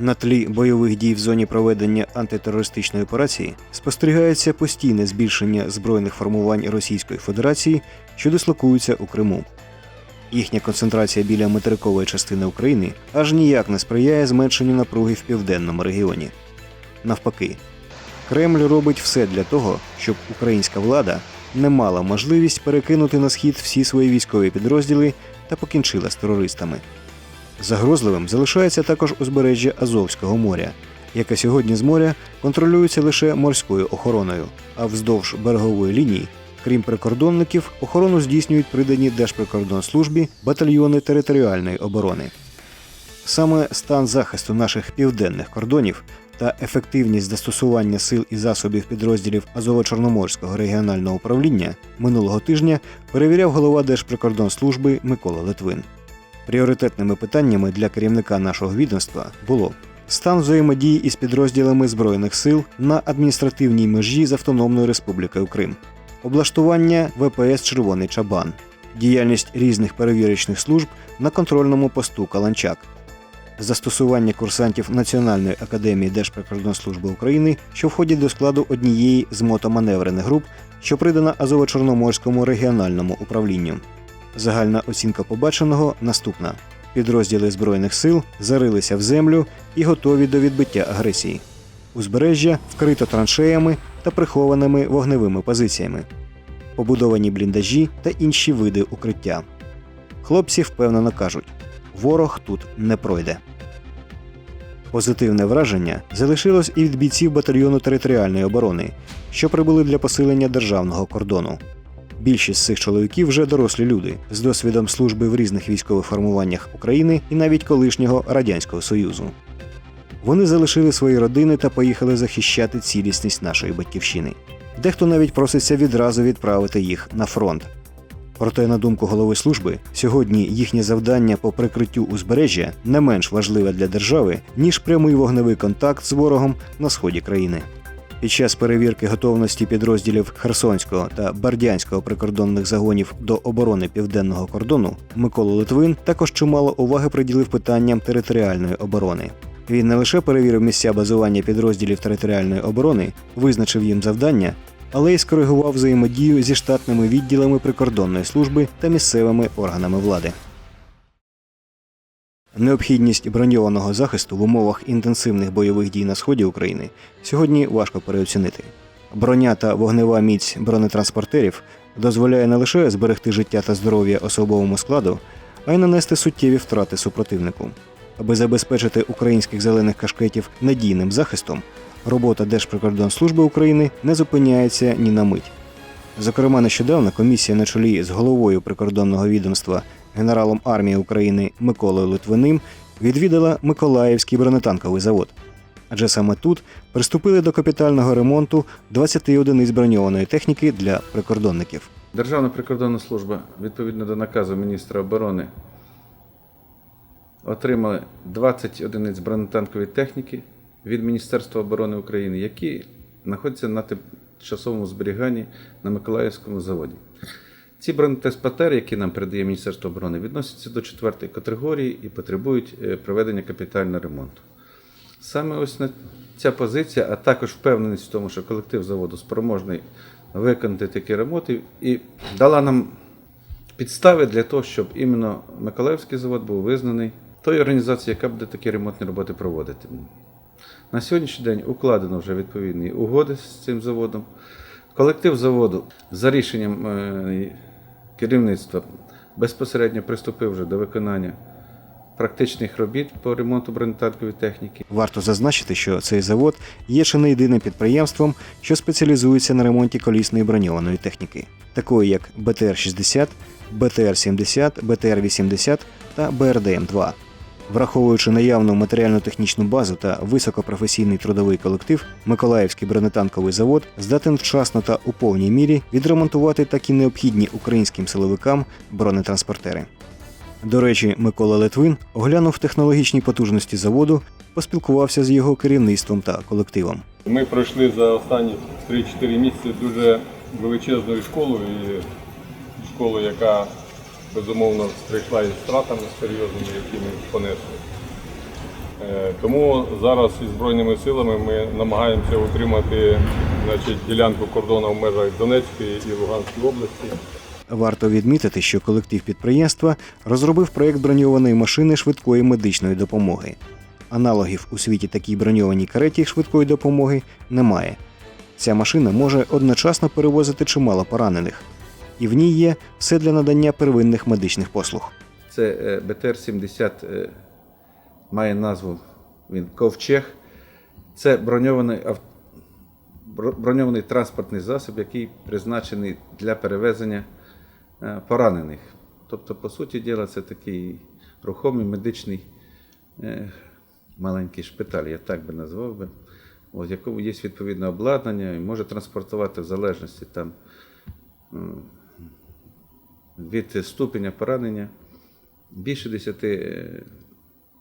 На тлі бойових дій в зоні проведення антитерористичної операції спостерігається постійне збільшення збройних формувань Російської Федерації, що дислокуються у Криму. Їхня концентрація біля материкової частини України аж ніяк не сприяє зменшенню напруги в південному регіоні. Навпаки, Кремль робить все для того, щоб українська влада не мала можливість перекинути на схід всі свої військові підрозділи та покінчила з терористами. Загрозливим залишається також узбережжя Азовського моря, яке сьогодні з моря контролюється лише морською охороною, а вздовж берегової лінії, крім прикордонників, охорону здійснюють придані Держприкордонслужбі батальйони територіальної оборони. Саме стан захисту наших південних кордонів та ефективність застосування сил і засобів підрозділів Азово-Чорноморського регіонального управління минулого тижня перевіряв голова Держприкордонслужби Микола Литвин. Пріоритетними питаннями для керівника нашого відомства було стан взаємодії із підрозділами Збройних сил на адміністративній межі з Автономною Республікою Крим, облаштування ВПС Червоний Чабан, діяльність різних перевірочних служб на контрольному посту Каланчак, застосування курсантів Національної академії Держприкордонслужби України, що входять до складу однієї з мотоманеврених груп, що придана Азово-Чорноморському регіональному управлінню. Загальна оцінка побаченого наступна: підрозділи збройних сил зарилися в землю і готові до відбиття агресії. Узбережжя вкрито траншеями та прихованими вогневими позиціями, побудовані бліндажі та інші види укриття. Хлопці впевнено кажуть: ворог тут не пройде. Позитивне враження залишилось і від бійців батальйону територіальної оборони, що прибули для посилення державного кордону. Більшість цих чоловіків вже дорослі люди з досвідом служби в різних військових формуваннях України і навіть колишнього радянського союзу. Вони залишили свої родини та поїхали захищати цілісність нашої батьківщини. Дехто навіть проситься відразу відправити їх на фронт. Проте, на думку голови служби, сьогодні їхнє завдання по прикриттю узбережжя не менш важливе для держави, ніж прямий вогневий контакт з ворогом на сході країни. Під час перевірки готовності підрозділів Херсонського та Бердянського прикордонних загонів до оборони південного кордону Микола Литвин також чимало уваги приділив питанням територіальної оборони. Він не лише перевірив місця базування підрозділів територіальної оборони, визначив їм завдання, але й скоригував взаємодію зі штатними відділами прикордонної служби та місцевими органами влади. Необхідність броньованого захисту в умовах інтенсивних бойових дій на сході України сьогодні важко переоцінити. Броня та вогнева міць бронетранспортерів дозволяє не лише зберегти життя та здоров'я особовому складу, а й нанести суттєві втрати супротивнику. Аби забезпечити українських зелених кашкетів надійним захистом, робота Держприкордонслужби України не зупиняється ні на мить. Зокрема, нещодавно комісія на чолі з головою прикордонного відомства генералом армії України Миколою Литвиним відвідала Миколаївський бронетанковий завод. Адже саме тут приступили до капітального ремонту 20 одиниць броньованої техніки для прикордонників. Державна прикордонна служба, відповідно до наказу міністра оборони, отримали 20 одиниць бронетанкової техніки від Міністерства оборони України, які знаходяться на тимчасовому зберіганні на Миколаївському заводі. Ці бронетранспортери, які нам передає Міністерство оборони, відносяться до четвертої категорії і потребують е, проведення капітального ремонту. Саме ось ця позиція, а також впевненість в тому, що колектив заводу спроможний виконати такі ремонти, і дала нам підстави для того, щоб іменно Миколаївський завод був визнаний тою організацією, яка буде такі ремонтні роботи проводити. На сьогоднішній день укладено вже відповідні угоди з цим заводом. Колектив заводу за рішенням е, керівництва безпосередньо приступив вже до виконання практичних робіт по ремонту бронетанкової техніки. Варто зазначити, що цей завод є чи не єдиним підприємством, що спеціалізується на ремонті колісної броньованої техніки, такої як БТР-60, БТР-70, БТР-80 та БРДМ-2. Враховуючи наявну матеріально-технічну базу та високопрофесійний трудовий колектив, Миколаївський бронетанковий завод здатен вчасно та у повній мірі відремонтувати такі необхідні українським силовикам бронетранспортери. До речі, Микола Литвин оглянув технологічні потужності заводу, поспілкувався з його керівництвом та колективом. Ми пройшли за останні 3-4 місяці дуже величезною школою, і школу, яка безумовно прийшла із втратами серйозними, які ми понесли. Е, Тому зараз із Збройними силами ми намагаємося утримати значить, ділянку кордону в межах Донецької і Луганської області. Варто відмітити, що колектив підприємства розробив проект броньованої машини швидкої медичної допомоги. Аналогів у світі такій броньованій кареті швидкої допомоги немає. Ця машина може одночасно перевозити чимало поранених, і в ній є все для надання первинних медичних послуг. Це е, БТР-70 е, має назву він Ковчег. Це броньований, броньований транспортний засіб, який призначений для перевезення е, поранених. Тобто, по суті діла, це такий рухомий медичний маленький шпиталь, я так би назвав би, в якому є відповідне обладнання і може транспортувати в залежності там, від ступеня поранення більше 10 е,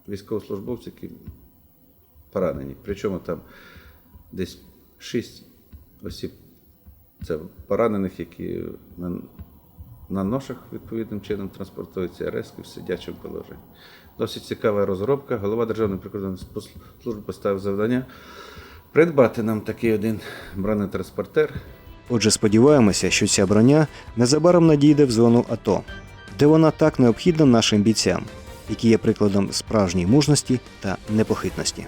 військовослужбовців, які поранені. Причому там десь 6 осіб це поранених, які на, на ношах відповідним чином транспортуються резки в сидячому положенні. Досить цікава розробка. Голова Державної прикордонної служби поставив завдання придбати нам такий один бронетранспортер. Отже, сподіваємося, що ця броня незабаром надійде в зону АТО, де вона так необхідна нашим бійцям, які є прикладом справжньої мужності та непохитності.